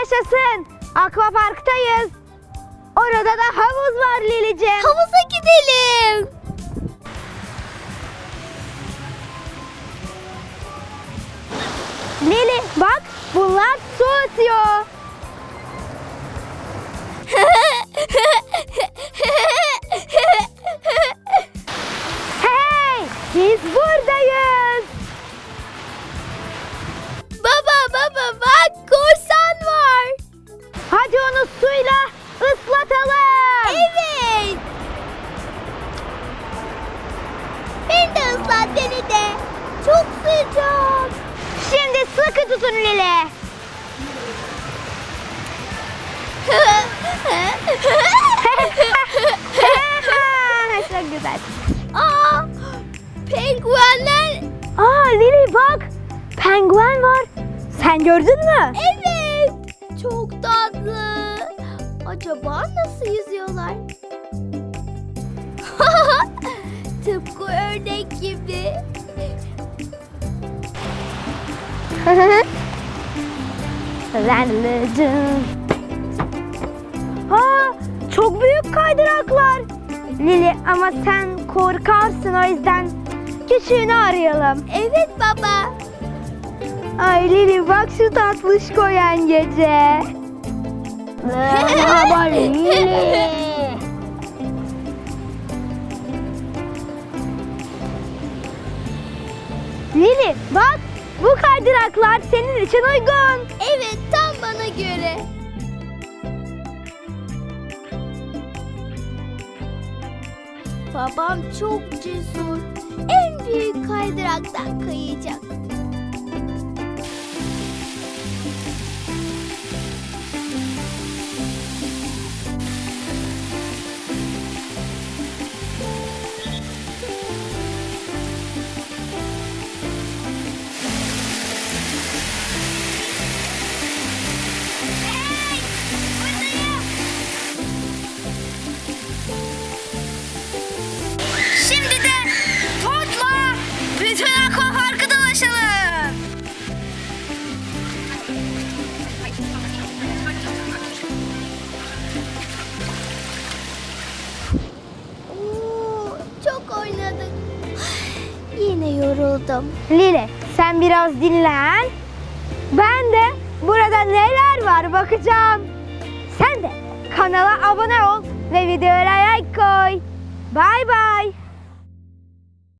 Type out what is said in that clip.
Yaşasın. Akvaparktayız. Orada da havuz var Lilicim. Havuza gidelim. Lili bak bunlar su atıyor. Onu suyla ıslatalım. Evet. Beni de ıslat beni de. Çok sıcak. Şimdi sıkı tutun Lili. Çok güzel. Aa, penguenler. Aa Lili bak. Penguen var. Sen gördün mü? Evet. Acaba nasıl yüzüyorlar? Tıpkı ördek gibi. Zannıcım. Aa, çok büyük kaydıraklar. Lili ama sen korkarsın o yüzden küçüğünü arayalım. Evet baba. Ay Lili bak şu tatlış koyan gece. Merhaba Lili. Lili bak bu kaydıraklar senin için uygun. Evet tam bana göre. Babam çok cesur. En büyük kaydıraktan kayacak. Şimdi de Todd'la bütün akvaparkı dolaşalım. Oo, çok oynadık. Yine yoruldum. Lili sen biraz dinlen. Ben de burada neler var bakacağım. Sen de kanala abone ol ve videoya like koy. Bay bay.